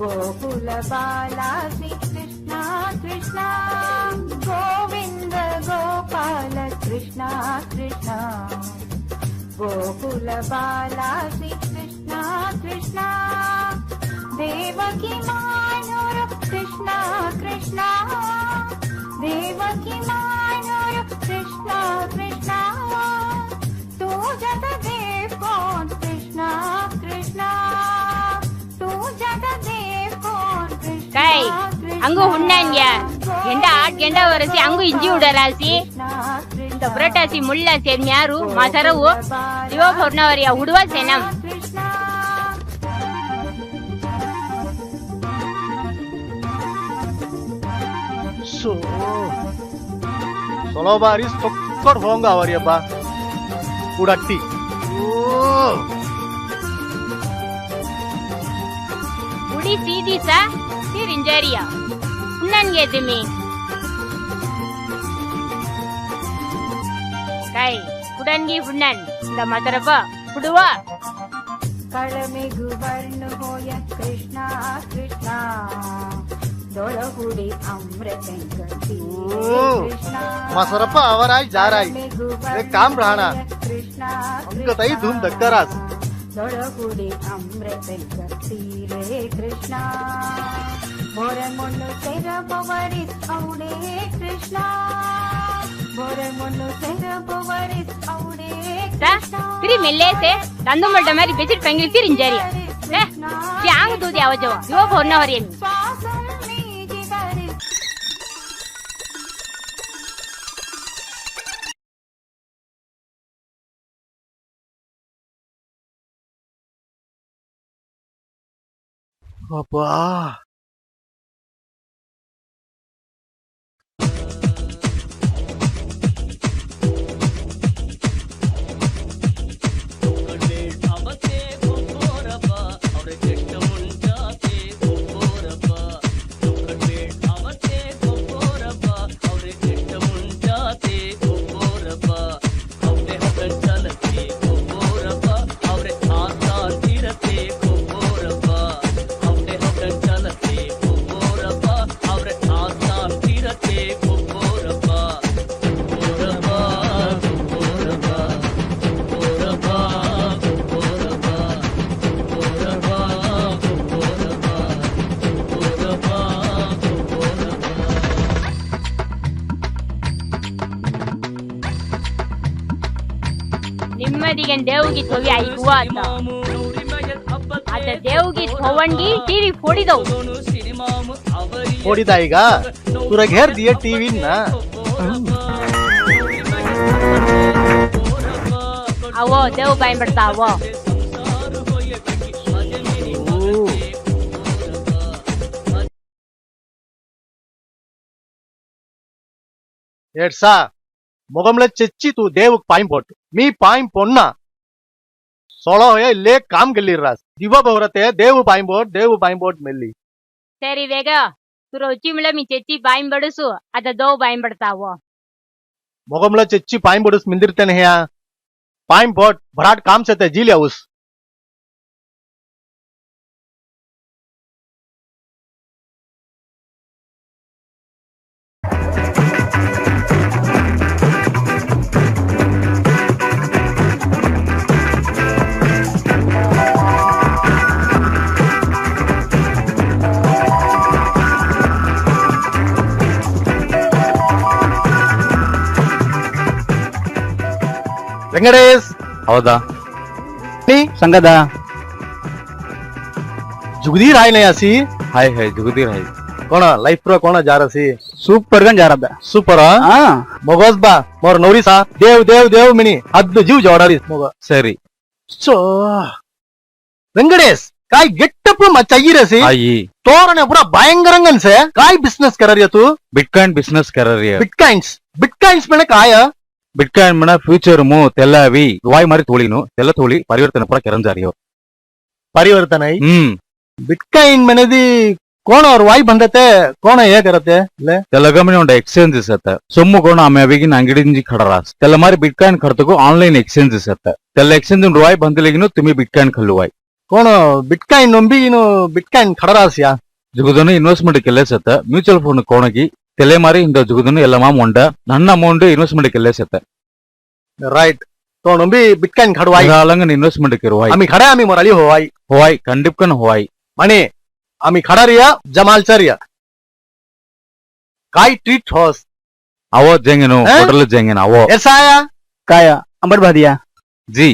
गोकुलबाला श्रीकृष्णा कृष्णा गोविन्द गोपाल कृष्णा कृष्णा। गोकुलबाला श्रीकृष्णा कृष्णा देवकी मानुर कृष्णा कृष्णा देवकी किमा ಹಂಗೂ ಉಣ್ಣನ್ಯ ಎಂಡ ಆಟ್ ಗೆಂಡ ಒರೆಸಿ ಹಂಗೂ ಇಂಜಿ ಉಡರಾಸಿ ತೊಬ್ರಟಾಸಿ ಮುಳ್ಳ ಸೆನ್ಯಾರು ಮಸರವು ಶಿವ ಪೌರ್ಣವರಿಯ ಹುಡುವ ಸೆನಂ ಸೊಲೋ ಬಾರಿ ಸೊಕ್ಕರ್ ಹೋಂಗ ಅವರಿಯಪ್ಪ ಉಡಟ್ಟಿ ಓ ಉಡಿ ಸೀದಿ ಸಾ in Injuria. Nan Yedimi. Kai, Kudangi Funan, the mother of a Pudua. ಕಳಮೆಗು ವರ್ಣ ಹೋಯ ಕೃಷ್ಣ ಕೃಷ್ಣ ದೊಳಗುಡಿ ಅಮೃತ मसरप्पा आवाराय जाराय काम राहणार कृष्ण धूम धक्का ತೊಡಗುಡಿ ಅಮೃತ ರೇ ಕೃಷ್ಣ ಮೊರೆಮೊನ್ನು ತೆರಪವರಿ ಅವಡೇ ಕೃಷ್ಣ ಮೊರೆಮೊನ್ನು ತೆರಪವರಿ ಅವಡೇ ತಿರಿ ಮೆಲ್ಲೇಸೆ ದಂದು ಮಡ್ಡ ಮಾರಿ ಬೆಜಿಟ್ ಪೆಂಗಿಲ್ ತಿರಿಂಜಾರಿ ಯಾಂಗ್ ದೂದಿ ಅವಜವ ಇವಾಗ ಹೊರ್ನ ಹೊರಿಯನ್ನು 宝宝 நிம்மதிகன் தேவகி தொவி ஐகுவாத்த ಅದ ದೇವ್ಗಿ ಹೋವಂಡಿ ಟಿವಿ ಫೋಡಿದವು ಫೋಡಿದ ಈಗ ಸುರಗ್ ಹೇರ್ದಿಯ ಟಿವಿನ ಅವೋ ದೇವ್ ಬಾಯ್ ಬಿಡ್ತಾ ಅವೋ ఏడ్సా మొగంలో చచ్చి తూ దేవుకు పాయింపోట్టు मी पाय पोन्ना सोळो इल्ले काम केल्ली रास दिवो भोवरते देव पायंबोट देव पायंबोट मेल्ली ಸರಿ ಬೇಗ ತುರೋಚಿ ಮಿಳ ಮಿ ಚೆಚ್ಚಿ ಬಾಯಿ ಬಡಸು ಅದ ದೋ ಬಾಯಿ ಬಡ್ತಾವ मोगमला चच्ची पायंबोडूस मिंदिरतेन ह्या पायंबोट भराट काम सते जिल्याऊस संगद जुगदीर हाय नयासी हाय हाय जुगदीर हाय कौन लाइफ प्रो कौन जा रसी सुपर गन जा रहा था सुपर हाँ मगज बा मोर नोरी सा देव देव देव मिनी हद जीव जोड़ा रिस मगा सही चो रंगड़ेस काय गेट पे मचाई रसी आई तोरने पूरा भयंकर रंगन से काय बिज़नेस कर रही है तू बिटकॉइन बिज़नेस कर रही है बिटकॉइंस बिटकॉइंस में ने काय है ಬಿಟ್ಕಾಯಿನ್ ಮನ ಫ್ಯೂಚರ್ ಮೂ ತೆಲ್ಲವಿ ವಾಯ್ ಮಾರಿ ತೋಳಿನು ತೆಲ್ಲ ತೋಳಿ ಪರಿವರ್ತನೆ ಪೂರ ಕೆರಂಜಾರಿ ಅವ್ರು ಪರಿವರ್ತನೆ ಹ್ಮ್ ಬಿಟ್ಕಾಯಿನ್ ಮನೆದಿ ಕೋಣ ಅವ್ರ ವಾಯ್ ಬಂದತೆ ಕೋಣ ಹೇಗಿರತ್ತೆ ಇಲ್ಲ ತೆಲಗಮನೆ ಒಂದು ಎಕ್ಸ್ಚೇಂಜ್ ಇಸತ್ತೆ ಸೊಮ್ಮು ಕೋಣ ಆಮೆ ಅವಿಗಿನ ಅಂಗಡಿ ಖಡರಾಸ್ ತೆಲ್ಲ ಮಾರಿ ಬಿಟ್ಕಾಯಿನ್ ಖರ್ತಗೂ ಆನ್ಲೈನ್ ಎಕ್ಸ್ಚೇಂಜ್ ಇಸತ್ತೆ ತೆಲ್ಲ ಎಕ್ಸ್ಚೇಂಜ್ ವಾಯ್ ಬಂದಲಿಗಿನು ತುಮಿ ಬಿಟ್ಕಾಯಿನ್ ಖಲ್ಲುವಾಯ್ ಕೋಣ ಬಿಟ್ಕಾಯಿನ್ ನಂಬಿ ಇನ್ನು ಬಿಟ್ಕಾಯಿನ್ ಖಡರಾಸ್ ಯಾ ಜಗದನ್ನು ಇನ್ವೆಸ್ಟ್ಮೆಂಟ್ ಕೆಲಸತ್ತ ಮ್ಯೂಚುವಲ್ ಫಂಡ್ ಕೋಣಗಿ ಕೆಲೇ ಮಾರಿ ಇಂದ ಜುಗುದನು ಎಲ್ಲ ಮಾಮ್ ಉಂಡ ನನ್ನ ಅಮೌಂಟ್ ಇನ್ವೆಸ್ಟ್ಮೆಂಟ್ ಕೆಲೇ ಸತ್ತೆ ರೈಟ್ तो नंबी बिटकॉइन खडवाई रालंगन इन्वेस्टमेंट करवाई आम्ही खडा आम्ही मराली होवाई होवाई कंडिपकन होवाई माने आम्ही खडा रिया जमालचा रिया काय ट्रीट होस आवो जेंगेनो होटल जेंगेन आवो एसाया काया अंबर भादिया जी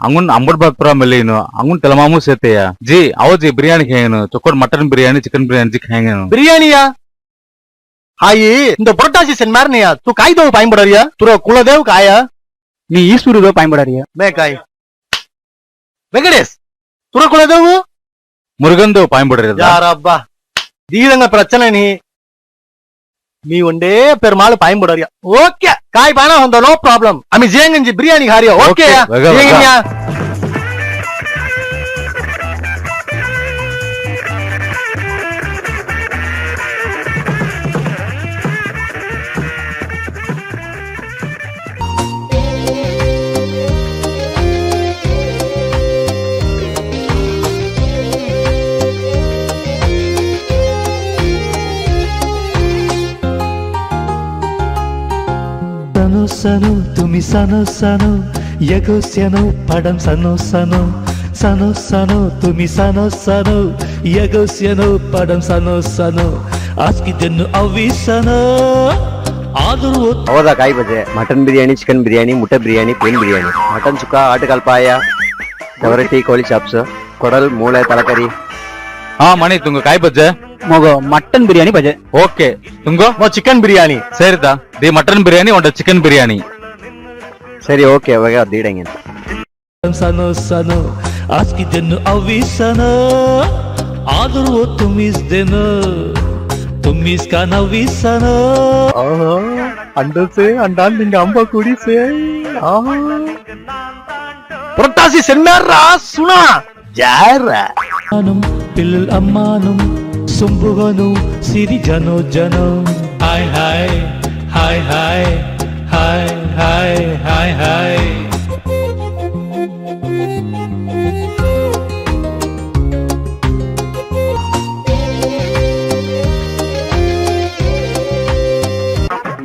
అంగున్ అంబడ్ భక్పురా మెల్లిను అంగున్ తెలమాము సేతయ్యా జీ అవో జీ బిర్యానీ ఖేయను చొక్కడు మటన్ బిర్యానీ చికెన్ బిర్యానీ జీ ఖేయను బిర్యానీయా ಹಾಯಿ ಇಂದ ಬೊರಟಾಸಿ ಸೆನ್ ಮಾರ್ನೆಯ ತು ಕಾಯ್ದವು ಪಾಯಿಂಬಡರಿಯ ತುರ ಕುಲದೇವ್ ಕಾಯ ನೀ ಈಶ್ವರದೇವ್ ಪಾಯಿಂಬಡರಿಯ ಮೇ ಕಾಯ್ ವೆಂಕಟೇಶ್ ತುರ ಕುಲದೇವು మురుగందేవ్ పాయింబడరేదా யாரப்பா தீரங்க பிரச்சனை நீ நீ ஒண்டே பெருமாள் பயன்படுறியா ஓகே காய் பயணம் வந்த நோ ப்ராப்ளம் அமி ஜேங்கஞ்சி பிரியாணி ஹாரியா ஓகே Okay, வக, வக. সানো তুমি সানো সানো এগো সানো পাডম সানো সানো সানো সানো তুমি সানো সানো এগো সানো পাডম সানো সানো আজকে দিন আবি সানো ಆದರೂ ಹೌದಾ ಕಾಯಿ ಬಜೆ ಮಟನ್ ಬಿರಿಯಾನಿ ಚಿಕನ್ ಬಿರಿಯಾನಿ ಮುಟ್ಟೆ ಬಿರಿಯಾನಿ ಪ್ಲೇನ್ ಬಿರಿಯಾನಿ ಮಟನ್ ಸುಕ್ಕ ಆಟಗಾಲ್ ಪಾಯ ಡವರಟಿ ಕೋಳಿ ಚಾಪ್ಸ್ ಕೊಡಲ್ ಮೂಳೆ ತರಕಾರಿ ಹಾ ಮಣಿ ತುಂಗ ಕಾಯಿ ಬಜ್ಜೆ మటన్ బిర్యానీ బజెట్ ఓకే ఇంకో మో చికెన్ బిర్యానీ సేరుదా ది మటన్ బిర్యానీ ఉండ చికెన్ బిర్యానీ సరే ఓకే అవగా దీడంగి సను సను ಆಸ್ಕಿದ್ದೆನ್ನು ಅವಿಸನ ಆದರೂ ತುಂಬಿಸ್ದೆನು ತುಂಬಿಸ್ಕ ನವಿಸನ ಅಂಡಸೆ ಅಂಡಾಲ್ ನಿಂಗೆ ಅಂಬ ಕುಡಿಸೆ புரட்டாசி சென்னாரா சுனா ஜாரா நானும் பிள்ளல் அம்மானும் ಸುಂಬುವನು ಸಿರಿ ಜನು ಜನು. Hi hi hi hi hi hi hi hi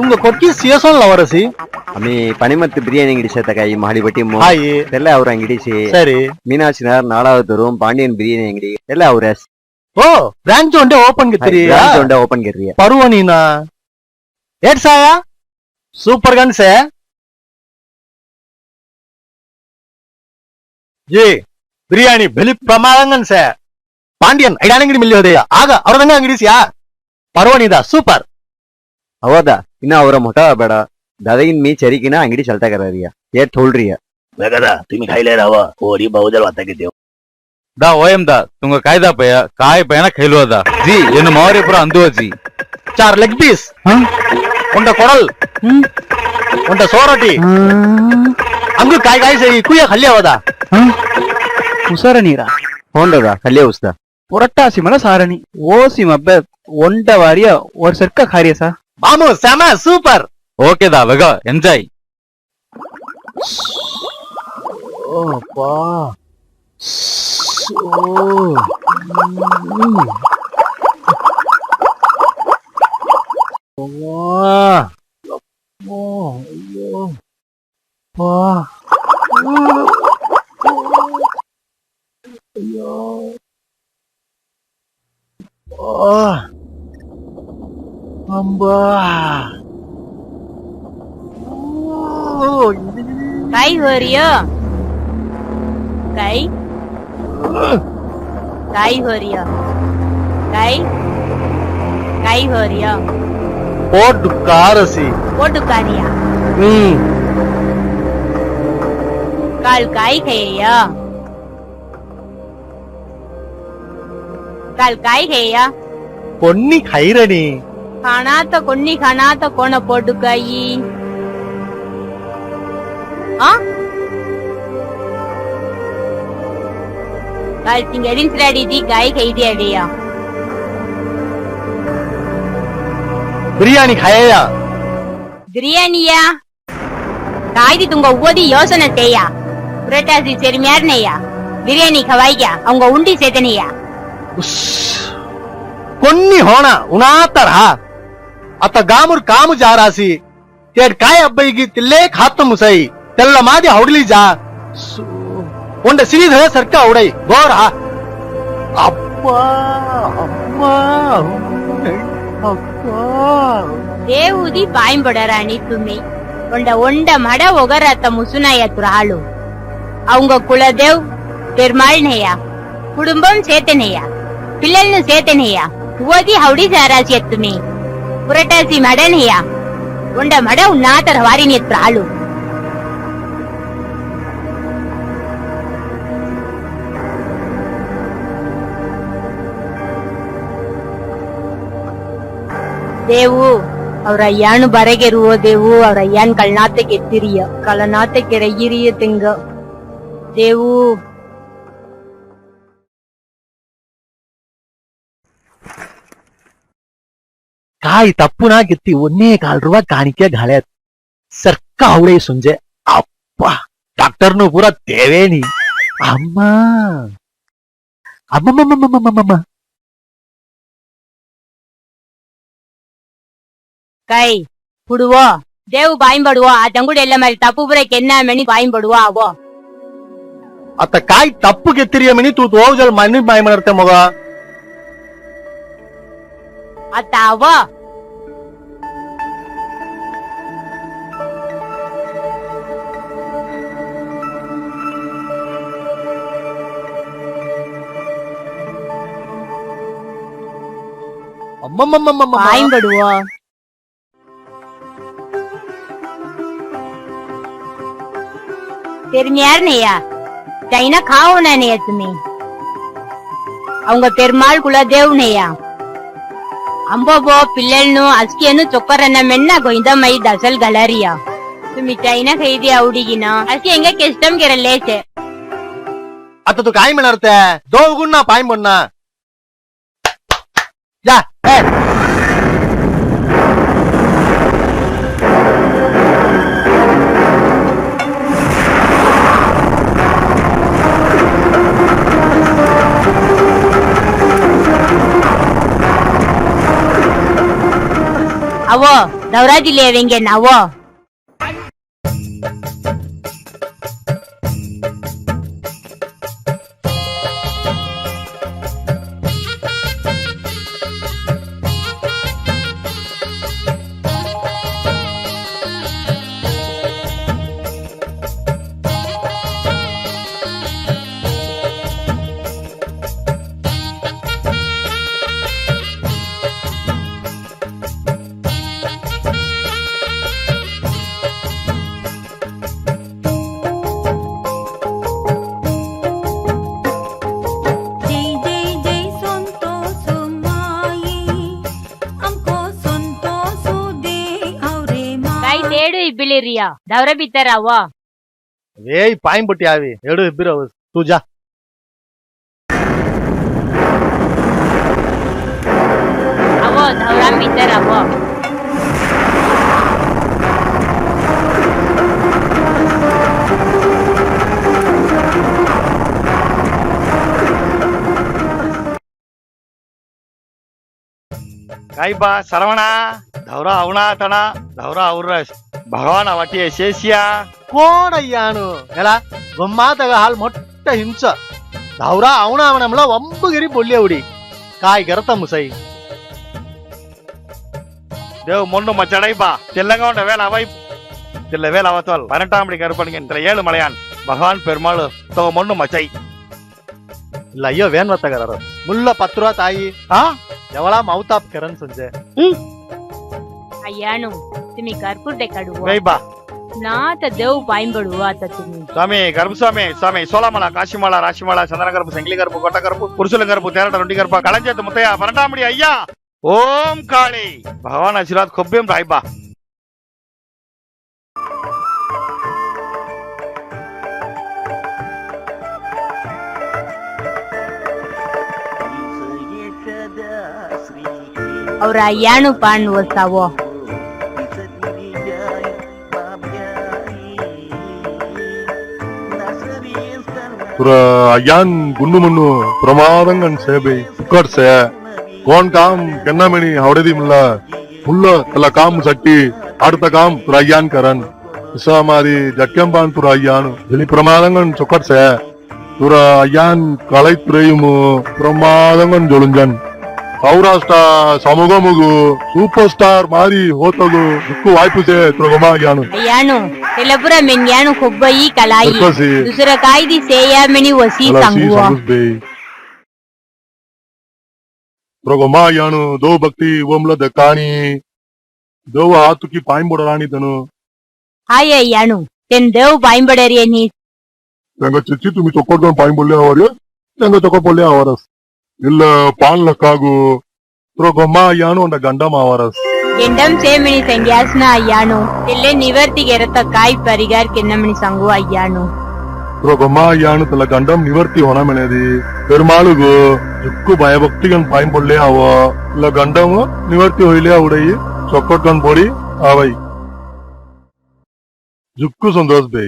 உங்க ಕೊಟ್ಟಿ ಸಿಯಸೋಲ್ಲ ವರಸಿ ಅಮಿ பனிமத்து பிரியாணி கிடிச்ச தக்காய் மாடிப்பட்டி ஹாய். எல்லாம் அவர் அங்கிடிச்சு. சரி. மீனாட்சி நகர் நாலாவது ரூம் பாண்டியன் பிரியாணி அங்கிடி எல்லாம் அவர் ఓ బ్రాంచ్ ఉంటే ఓపెన్ గిత్తిరియా ఉంటే ఓపెన్ గిర్రియా పరువ నీనా ఏట్ సాయా సూపర్ గన్ సే జీ బిర్యానీ బలి ప్రమాదంగా సే ಪಾಂಡಿಯನ್ ಐಡಾನಂಗಡಿ ಮಿಲ್ಲಿ ಹೋದೆಯ ಆಗ ಅವರದಂಗ ಅಂಗಡಿಸಿಯಾ ಪರ್ವಣಿದ ಸೂಪರ್ ಹೌದಾ ಇನ್ನ ಅವರ ಮೊಟ ಬೇಡ ದದಗಿನ್ ಮೀ ಚರಿಕಿನ ಅಂಗಡಿ ಚಲ್ತಾಗರಿಯ ಏಟ್ ಹೋಲ್ರಿಯ ಬೇಗದ ತಿಮಿ ಖಾಯಿಲೆ ರಾವ ಓಡಿ ಬಹುದಲ್ ವಾತಾಗಿದ್ದೇವು ದಾ ಓಯಂ ದಾ ತುಂಗ ಕಾಯ್ದಾ ಪಯ ಕಾಯಿ ಪಯನ ಖೈಲುವದ ಜಿ ಏನು ಮಾವರಿ ಪುರ ಅಂದುವ ಜಿ ಚಾರ್ ಲೆಗ್ ಪೀಸ್ ಒಂದ ಕೊಡಲ್ ಒಂದ ಸೋರಟಿ ಅಂಗು ಕಾಯಿ ಕಾಯಿ ಸರಿ ಕುಯ್ಯ ಹಲ್ಯ ಹೋದ ಉಸರ ನೀರ ಹೋಂಡದ ಕಲ್ಯ ಉಸ್ದ ಪುರಟ್ಟಾಸಿ ಮನ ಸಾರಣಿ ಓಸಿ ಮಬ್ಬೆ ಒಂಟ ವಾರಿಯ ಒರ್ ಸರ್ಕ ಖಾರಿಯ ಸಾ ಮಾಮು ಸ್ಯಾಮ ಸೂಪರ್ ಓಕೆ ದಾ ವೆಗ enjoy Ồ. Wow. Wow. Wow. Wow. Wow. Wow. Hamba. Oh. Kai görüyor. Kai. गाई हो रही है गाई गाई हो रही है वो डुकार सी वो डुकारिया हम्म काल गाई गई है काल गाई गई है பொன்னி கைரணி காணாத்த கொன்னி காணாத்த கோண போட்டுக்காயி ஆ வாழ்த்திங்க ரின்ஸ்ராடிதி காய் கைதியடியா பிரியாணி ஹயயா பிரியாணியா காய்தி துங்க உவதி யோசனை செய்யா புரட்டாசி செருமையார்னையா பிரியாணி கவாய்யா அவங்க உண்டி சேதனையா కొన్ని హోణ ఉనాతరా అత గాముర్ కాము జారాసి తేడ్ కాయ అబ్బాయికి తిల్లే ఖాతం ముసై తెల్ల మాది హౌడిలి జా உண்ட சிறிதள சர்க்கா உடை போரா அப்பா அம்மா அப்பா தேவுதி பாயம்படற அணித்துமே உண்ட ஒண்ட மட ஒகரத்த முசுனாய துராளு அவங்க குலதேவ் பெருமாள்னையா కుటుంబం చేతనేయ పిల్లలను చేతనేయ ఓది హౌడి సారా చేత్తుమే పురటాసి మడనేయ ఉండ మడ ఉన్నాతర వారిని త్రాళు ದೇವು ಅವ್ರ ಅಯ್ಯಾನು ಬರಗೆರುವ ದೇವು ಅವ್ರ ಅಯ್ಯಾನ್ ಕಳ್ನಾತೆ ಕೆತ್ತಿರಿಯ ಕಳನಾತೆ ಕೆರಗಿರಿಯ ತಿಂಗ ದೇವು ಕಾಯಿ ತಪ್ಪುನಾಗಿತ್ತಿ ಒಂದೇ ಕಾಲ್ ರೂಪ ಕಾಣಿಕೆ ಗಾಳೆ ಸರ್ಕ ಅವಳೆ ಸುಂಜೆ ಅಪ್ಪ ಡಾಕ್ಟರ್ನು ಪೂರ ದೇವೇನಿ ಅಮ್ಮ ಅಮ್ಮಮ್ಮಮ್ಮಮ್ಮಮ್ಮಮ್ಮ ಕೈ ಹುಡುವೋ ದೇವ್ ಬಾಯಿಂಬಡುವ ಆ ತಂಗುಡಿ ಎಲ್ಲ ಮೇಲೆ ತಪ್ಪು ಬರಕ್ಕೆ ಎನ್ನ ಮೆಣಿ ಬಾಯಿಂಬಡುವ ಅವೋ ಅತ್ತ ಕಾಯಿ ತಪ್ಪು ತಿರಿಯ ಮಿನಿ ತೂತ್ ಹೋಗಲ್ ಮನಿ ಬಾಯಿ ಮಾಡಿರ್ತೆ ಮಗ ಅತ್ತ ಅವೋ ಅಮ್ಮಮ್ಮಮ್ಮಮ್ಮ ಬಾಯಿಂಬಡುವ தெரிஞ்சார் நெய்யா சைனா காவனா நெய்யா துணி அவங்க பெருமாள் குலதேவ் நெய்யா అంబోబో పిల్లలను అస్కేను చొక్కరన్న మెన్న గొయిందమై దసల్ గలరియా మిఠాయిన ఖైది అవుడిగిన అస్కి ఎంగ కెస్టం గెరలేసే అతడు కాయం నడతే దోగున్నా పాయం పొన్నా నవో దౌరాజీ లేవెంగే నవో ಕೈ ತೇಡು ಇಬ್ಬಿಲಿರಿಯ ದೌರ ಬಿತ್ತಾರ ಅವೋ ಏಯ್ ಪಾಯ್ ಬಿಟ್ಟಿ ಆವಿ ಎರಡು ಇಬ್ಬಿರ ತೂ ಜಾ ಅವೋ ದೌರಾಂ ಬಿತ್ತಾರ ಅವೋ काय बा सरवणा धवरा अवणा तणा धवरा औरस भगवान वाटी शेषिया कोण अय्यानु ఎలా బొమ్మాతగ హాల్ మొట్ట హింస ధౌరా అవునావనంలో వంబుగిరి పొల్లేవుడి కాయ గరత ముసై దేవ్ మొన్ను మా జడైబా తెల్లగా ఉండ వేళ అవై తెల్ల వేళ అవతోల్ పన్నెండామడి கருப்பனுக்கு இந்த ஏழு மலையான் பகவான் பெருமாள் தோ மொண்ணு மச்சை இல்ல ஐயோ வேன் வத்தகரோ முள்ள பத்து ரூபா தாயி ஆ ಹಾ ಎವಳ ಮೌತಾಪ್ ಕೆರನ್ ಸಂಜೆ ಅಯ್ಯಾನು ತುಮಿ ಕರ್ಪುರ್ಡೆ ಕಡುವ ವೈ ಬಾ ನಾತ ದೇವ್ ಬಾಯಿಂಬಡುವ ಆತ ತುಮಿ స్వామి గర్భస్వామి స్వామి సోలమల కాశీమల రాశిమల చంద్ర గర్భ సంగిలి గర్భ కొట్ట గర్భ పురుషుల గర్భ తేరట రొండి గర్భ కళంచేత ముత్తయ్య పన్నెంటాంబడి అయ్యా ఓం కాళి భగవాన్ ఆశీర్వాద్ కొబ్బేం రాయిబా ಅವ್ರ ಪಾಂಡುವ ಸಾವೋ ಪುರ கோன் காம் கண்ணாமணி அவடதிமில்ல புல்ல தல காம் சட்டி அடுத்த காம் துரையான் கரன் விசாமாரி ஜக்கம்பான் துரையான் வெளி பிரமாதங்கன் சொக்கட்சே துர ஐயான் கலைத்துறையும் பிரமாதங்கன் ஜொலுஞ்சன் ಸೌರಾಷ್ಟ್ರ ಸಮಗಮಗು ಸೂಪರ್ ಸ್ಟಾರ್ ಮಾರಿ ಹೋತಗು ದಿಕ್ಕು ವಾಯ್ಪುಸೆ ತ್ರಗಮಾಗ್ಯಾನು ಯಾನು ತೆಲಪುರ ಮೆನ್ಯಾನು ಕೊಬ್ಬಯಿ ಕಲಾಯಿ ದುಸರ ಕಾಯ್ದಿ ಸೇಯಾ ಮೆನಿ ವಸಿ ಸಂಗುವ ತ್ರಗಮಾಗ್ಯಾನು ದೋ ಭಕ್ತಿ ಓಮ್ಲದ ಕಾಣಿ ದೇವ ಹಾತುಕಿ ಪಾಯಿಂಬಡ ರಾಣಿದನು ಹಾಯ ಯಾನು ತೆನ್ ದೇವ್ ಪಾಯಿಂಬಡರಿಯ ನೀ ತಂಗ ಚಿಚ್ಚಿ ತುಮಿ ತೊಕ್ಕೊಡ್ಕೊಂಡು ಪಾಯಿಂಬೊಲ್ಲೆ ಅವರೇ ತಂಗ ತೊಕ್ಕೊಲ್ಲೆ ಅವರಸ್ ಇಲ್ಲ ಪಾನ್ಲಕ್ಕಾಗು ತ್ರೋಗೊಮ್ಮ ಅಯ್ಯಾನು ಒಂದ ಗಂಡ ಮಾವರಸ್ ಎಂಡಂ ಸೇಮಣಿ ಸಂಗ್ಯಾಸ್ನ ಅಯ್ಯಾನು ಇಲ್ಲೇ ನಿವರ್ತಿಗೆ ಇರತ್ತ ಕಾಯಿ ಪರಿಗಾರ್ ಕೆನ್ನಮಣಿ ಸಂಗು ಅಯ್ಯಾನು ತ್ರೋಗೊಮ್ಮ ಅಯ್ಯಾನು ತಲ ಗಂಡಂ ನಿವರ್ತಿ ಹೊಣ ಮೆಣದಿ பெருமாளுக்கு దిక్కు భయభక్తిగన్ భయం పొడలే ఆవ ఇలా గండము నివర్తి హోయిలే అవుడయి చొక్కట్టుకొని పొడి ఆవై జుక్కు సంతోష్ బై